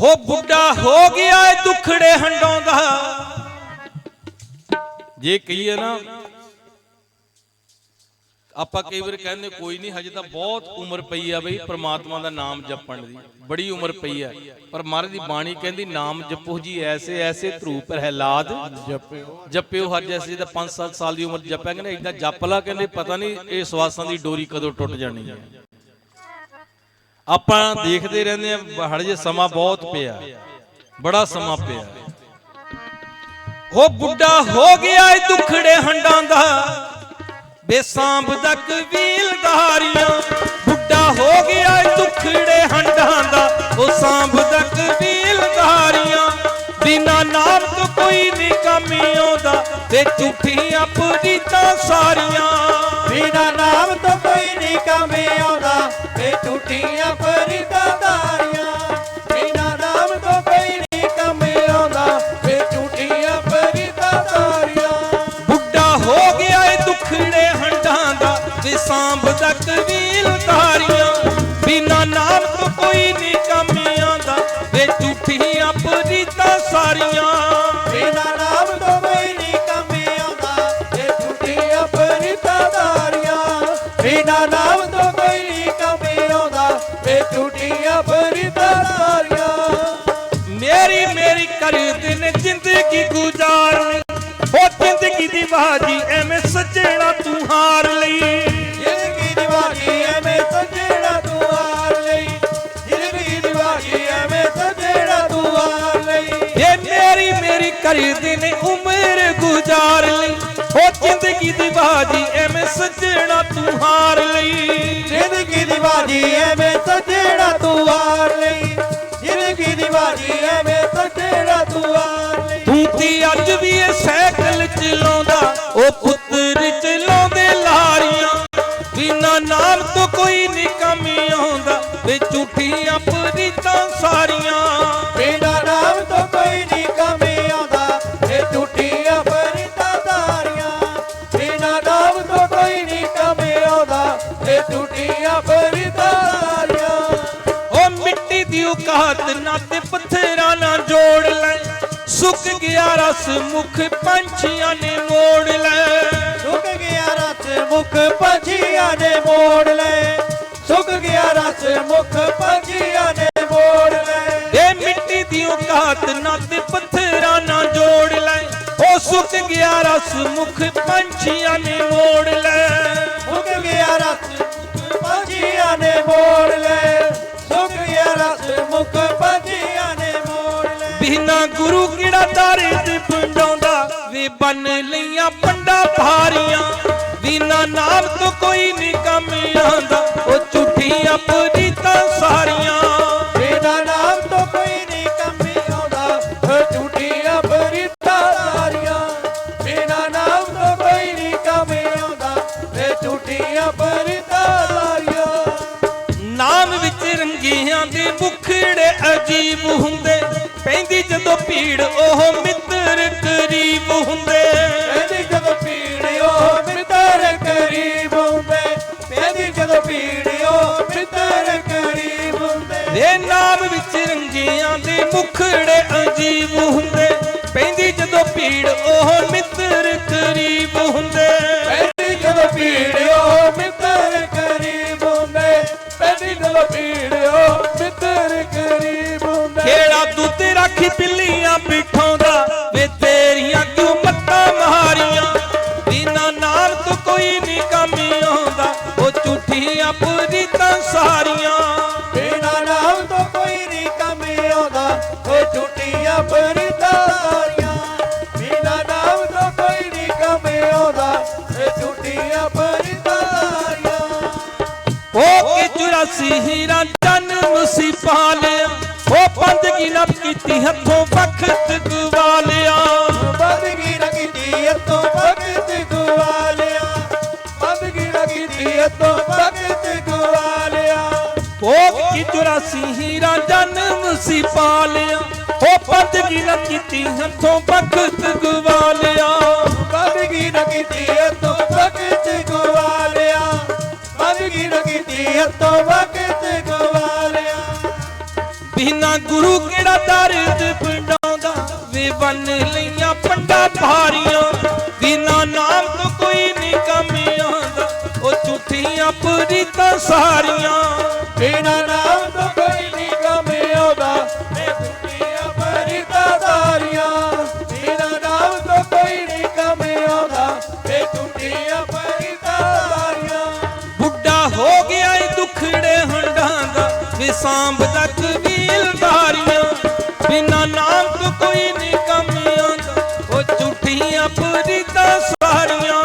ਹੋ ਬੁੱਢਾ ਹੋ ਗਿਆ ਏ ਦੁਖੜੇ ਹੰਡਾਉਂਦਾ। ਜੇ ਕਹੀਏ ਨਾ ਆਪਾਂ ਕਈ ਵਾਰ ਕਹਿੰਦੇ ਕੋਈ ਨਹੀਂ ਹਜੇ ਤਾਂ ਬਹੁਤ ਉਮਰ ਪਈ ਆ ਬਈ ਪ੍ਰਮਾਤਮਾ ਦਾ ਨਾਮ ਜਪਣ ਦੀ। ਬੜੀ ਉਮਰ ਪਈ ਆ। ਪਰ ਮਹਾਰਾਜ ਦੀ ਬਾਣੀ ਕਹਿੰਦੀ ਨਾਮ ਜਪੋ ਜੀ ਐਸੇ ਐਸੇ ਧਰੂ ਪ੍ਰਹਿਲਾਦ ਜਪਿਓ। ਜਪਿਓ ਹਰ ਜੈਸੇ ਜਿਹਦਾ 5-7 ਸਾਲ ਦੀ ਉਮਰ ਜਪਿਆ ਕਹਿੰਦੇ ਇਦਾਂ ਜਪ ਲਾ ਕਹਿੰਦੇ ਪਤਾ ਨਹੀਂ ਇਹ ਸਵਾਸਾਂ ਦੀ ਡੋਰੀ ਕਦੋਂ ਟੁੱਟ ਜਾਣੀ ਹੈ ਆਪਾਂ ਦੇਖਦੇ ਰਹਿੰਦੇ ਆ ਹੜ ਜੇ ਸਮਾਂ ਬਹੁਤ ਪਿਆ। ਬੜਾ ਸਮਾਂ ਪਿਆ। ਹੋ ਬੁੱਢਾ ਹੋ ਗਿਆ ਏ ਦੁਖੜੇ ਹੰਡਾਂ ਦਾ, ਬੇਸਾਂਭ ਦਾ ਕਬੀਲਦਾਰੀਆਂ ਬੁੱਢਾ ਹੋ ਗਿਆ ਏ ਦੁਖੜੇ ਹੰਡਾਂ ਦਾ, ਉਹ ਸਾਂਭ ਦਾ ਕਬੀਲਦਾਰੀਆਂ ਬਿਨਾ ਨਾਮ ਤੋਂ ਕੋਈ ਨਹੀਂ ਕਮੀ ਆਉਂਦਾ, ਤੇ ਝੂਠੀਆਂ ਪੁਰੀਤਾਂ ਸਾਰੀਆਂ। ਬਿਨਾ ਨਾਮ ਤੋਂ ਕੋਈ ਨਹੀਂ ਕੰਮ ਆਉਂਦਾ ਤੇ ਝੂਠੀਆਂ ਫਰੀਦਾਦਾਰੀਆਂ ਨਾਮ ਤੋਂ ਕੋਈ ਨਹੀਂ ਕੰਮ ਆਉਂਦਾ। ਤੇ ਝੂਠੀਆਂ ਫਰੀਦਾਦਾਰੀਆਂ ਬੁੱਢਾ ਹੋ ਗਿਆ ਏ ਦੁਖੜੇ ਹੰਡਾਂ ਦਾ। ਤੇ ਸਾਂਭ ਤੱਕ ਵੀ ਮੇਰੀ ਮੇਰੀ ਕਰਦੇ ਨੇ ਜ਼ਿੰਦਗੀ ਗੁਜ਼ਾਰਨੀ। ਉਹ ਜ਼ਿੰਦਗੀ ਦੀ ਬਾਜੀ ਐਵੇਂ ਸੱਜਣਾ ਤੂੰ ਹਾਰ ਲਈ। ਜ਼ਿੰਦਗੀ ਦੀ ਵਾਗੀ ਐਵੇਂ ਸਜਣਾ ਤੂੰ ਹਾਰ ਲਈ। ਜ਼ਿੰਦਗੀ ਦੀ ਵਾਗੀ ਐਵੇਂ ਸਜਣਾ ਤੂੰ ਹਾਰ ਲਈ। ਇਹ ਮੇਰੀ ਮੇਰੀ ਕਰਦੇ ਨੇ ਉਮਰ ਗੁਜ਼ਾਰ ਲਈ। ਉਹ ਜ਼ਿੰਦਗੀ ਦੀ ਬਾਜੀ ਐਵੇਂ ਸੱਜਣਾ ਤੂੰ ਹਾਰ ਲਈ। ਜ਼ਿੰਦਗੀ ਦੀ ਵਾਗੀ ਐਵੇਂ ਸਜਣਾ ਤੂੰ ਹਾਰ ਲਈ। ਜ਼ਿੰਦਗੀ ਦੀ ਵਾਗੀ ਐਵੇਂ ਸਜਣਾ ਤੂੰ ਹਾਰ ਲਈ ਤੂੰ ਤੀ ਅੱਜ ਵੀ ਇਹ ਸਾਈਕਲ ਚਲਾਉਂਦਾ, ਉਹ ਪੁੱਤਰ ਔਕਾਤ ਨਾ ਤੇ ਪੱਥਰਾਂ ਨਾਲ ਜੋੜ ਲੈ। ਸੁੱਕ ਗਿਆ ਰਸ ਮੁਖ ਪੰਛੀਆਂ ਨੇ ਮੋੜ ਲੈ। ਸੁੱਕ ਗਿਆ ਰਸ ਮੁਖ ਪੰਛੀਆਂ ਨੇ ਮੋੜ ਲੈ। ਸੁੱਕ ਗਿਆ ਰਸ ਮੁਖ ਪੰਛੀਆਂ ਨੇ ਮੋੜ ਲੈ। ਇਹ ਮਿੱਟੀ ਦੀ ਔਕਾਤ ਨਾ ਤੇ ਪੱਥਰਾਂ ਨਾਲ ਜੋੜ ਲੈ। ਉਹ ਸੁੱਕ ਗਿਆ ਰਸ ਮੁਖ ਪੰਛੀਆਂ ਨੇ ਮੋੜ ਲੈ। ਸੁੱਕ ਗਿਆ ਰਸ ਮੁਖ ਪੰਛੀਆਂ ਨੇ ਮੋੜ ਲੈ। ਗਿਆ ਮੁਖ ਪੰਛੀਆਂ ਨੇ ਮੋੜ ਲੈ ਬਿਨਾ ਗੁਰੂ ਕਿਹੜਾ ਤਾਰੇ ਤੇ ਪੁੰਡਾਉਂਦਾ? ਵੇ ਬਨ ਲਈਆਂ ਪੰਡਾ ਭਾਰੀਆਂ। ਬਿਨਾ ਨਾਮ ਤੋਂ ਕੋਈ ਨਹੀਂ ਕੰਮ ਆਉਂਦਾ ਉਹ ਝੂਠੀਆਂ ਅਜੀਬ ਹੁੰਦੇ ਪੈਂਦੀ ਜਦੋਂ ਭੀੜ ਉਹ ਮਿੱਤਰ ਕਰੀਬ ਹੁੰਦੇ। ਪੈਦੀ ਜਦੋਂ ਪੀੜਿਓ ਮਿੱਤਰ ਕਰੀਬ ਹੁੰਦੇ। ਪੈਦੀ ਜਦੋਂ ਪੀੜਿਓ ਮਿੱਤਰ ਕਰੀਬ ਹੁੰਦੇ। ਦੇ ਨਾਮ ਵਿੱਚ ਰੰਗੀਆਂ ਦੇ ਮੁਖੜੇ ਅਜੀਬ ਹੁੰਦੇ। ਪੈਂਦੀ ਜਦੋਂ ਭੀੜ ਉਹ ਮਿੱਤਰ ਕਰੀਬ ਹੁੰਦੇ। ਪੈਦੀ ਜਦੋਂ ਪੀੜਿਓ ਮਿੱਤਰ ਕਰੀਬ ਹੁੰਦੇ। ਪੈਦੀ ਜਦੋਂ ਦੁੱਧ ਰੱਖੀ ਪਿੱਲੀਆਂ ਪਿੱਠਾਉਂਦਾ ਵੇ ਤੇਰੀਆਂ ਕਿਉਂ ਮੱਤਾਂ ਮਾਰੀਆਂ। ਬਿਨਾ ਨਾਮ ਤੋਂ ਕੋਈ ਨਹੀਂ ਕੰਮ ਆਉਂਦਾ। ਉਹ ਝੂਠੀਆਂ ਪ੍ਰੀਤਾਂ ਸਾਰੀਆਂ। ਬਿਨਾ ਨਾਮ ਤੋਂ ਕੋਈ ਨਹੀਂ ਕੰਮ ਆਉਂਦਾ। ਉਹ ਝੂਠੀਆਂ ਫਰੀਦਾਰੀਆਂ ਬਿਨਾ ਨਾਮ ਤੋਂ ਕੋਈ ਨਹੀਂ ਕੰਮ ਆਉਂਦਾ। ਇਹ ਝੂਠੀਆਂ ਫਰੀਦਾਰੀਆਂ ਉਹ ਕੇ 84 ਹੀਰਾ ਨਬ ਕੀਤੀ ਹੱਥੋਂ ਵਖਤ ਗਵਾਲਿਆ। ਬੰਦਗੀ ਨਾ ਕੀਤੀ ਅਤੋਂ ਭਗਤ ਗਵਾਲਿਆ। ਬੰਦਗੀ ਨਾ ਕੀਤੀ ਅਤੋਂ ਭਗਤ ਗਵਾਲਿਆ। ਉਹ ਕੀ 84 ਹੀਰਾ ਜਨਮ ਸੀ ਪਾਲਿਆ। ਉਹ ਬੰਦਗੀ ਨਬ ਕੀਤੀ ਹੱਥੋਂ ਵਖਤ ਗਵਾਲਿਆ। ਬੰਦਗੀ ਨਾ ਕੀਤੀ ਅਤੋਂ ਭਗਤ ਗਵਾਲਿਆ। ਬੰਦਗੀ ਨਾ ਕੀਤੀ ਅਤੋਂ ਭਗਤ ਗਵਾਲਿਆ ਬਿਨਾ ਗੁਰੂ ਕਿਹੜਾ ਦਰਦ ਵੰਡਾਉਂਦਾ ਵੇ ਬੰਨ ਲਈਆਂ ਪੰਡਾ ਭਾਰੀਆਂ ਬਿਨਾ ਨਾਮ ਤੋਂ ਕੋਈ ਨਹੀਂ ਕੰਮ ਆਉਂਦਾ। ਉਹ ਝੂਠੀਆਂ ਪ੍ਰੀਤਾਂ ਸਾਰੀਆਂ। ਬਿਨਾ ਨਾਮ ਤੋਂ ਕੋਈ ਨਹੀਂ ਕੰਮ ਆਉਂਦਾ। ਮੈਂ ਦੁਨੀਆ ਪਰਿਤਾ ਸਾਰੀਆਂ। ਬਿਨਾ ਨਾਮ ਤੋਂ ਕੋਈ ਨਹੀਂ ਕੰਮ ਆਉਂਦਾ। ਪਰਿਤਾ ਸਾਰੀਆਂ। ਬੁੱਢਾ ਹੋ ਗਿਆ ਏ ਦੁਖੜੇ ਹੰਡਾਂ ਦਾ। ਵੇ ਸਾਂਭਦਾ ਕੋਈ ਨਹੀਂ ਕੰਮ ਆਉਂਦਾ ਉਹ ਝੂਠੀਆਂ ਪ੍ਰੀਤਾਂ ਸਾਰੀਆਂ।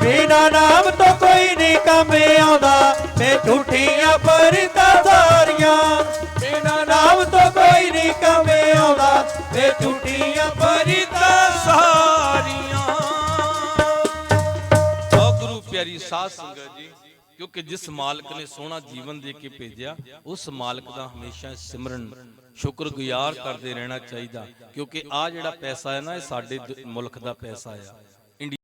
ਬਿਨਾ ਨਾਮ ਤੋਂ ਕੋਈ ਨਹੀਂ ਕੰਮ ਆਉਂਦਾ ਮੈਂ ਝੂਠੀਆਂ ਪਰਿਤਾ ਸਾਰੀਆਂ। ਬਿਨਾ ਨਾਮ ਤੋਂ ਕੋਈ ਨਹੀਂ ਕੰਮ ਆਉਂਦਾ ਮੈਂ ਝੂਠੀਆਂ ਪਰਿਤਾ ਸਾਰੀਆਂ। ਸੋ ਗੁਰੂ ਪਿਆਰੀ ਸਾਧ ਸੰਗਤ ਜੀ। ਕਿਉਂਕਿ ਜਿਸ ਮਾਲਕ ਨੇ ਸੋਹਣਾ ਜੀਵਨ ਦੇ ਕੇ ਭੇਜਿਆ, ਉਸ ਮਾਲਕ ਦਾ ਹਮੇਸ਼ਾ ਸਿਮਰਨ, ਸ਼ੁਕਰਗੁਜ਼ਾਰ ਕਰਦੇ ਰਹਿਣਾ ਚਾਹੀਦਾ। ਕਿਉਂਕਿ ਆ ਜਿਹੜਾ ਪੈਸਾ ਹੈ ਨਾ, ਇਹ ਸਾਡੇ ਮੁਲਕ ਦਾ ਪੈਸਾ ਆ।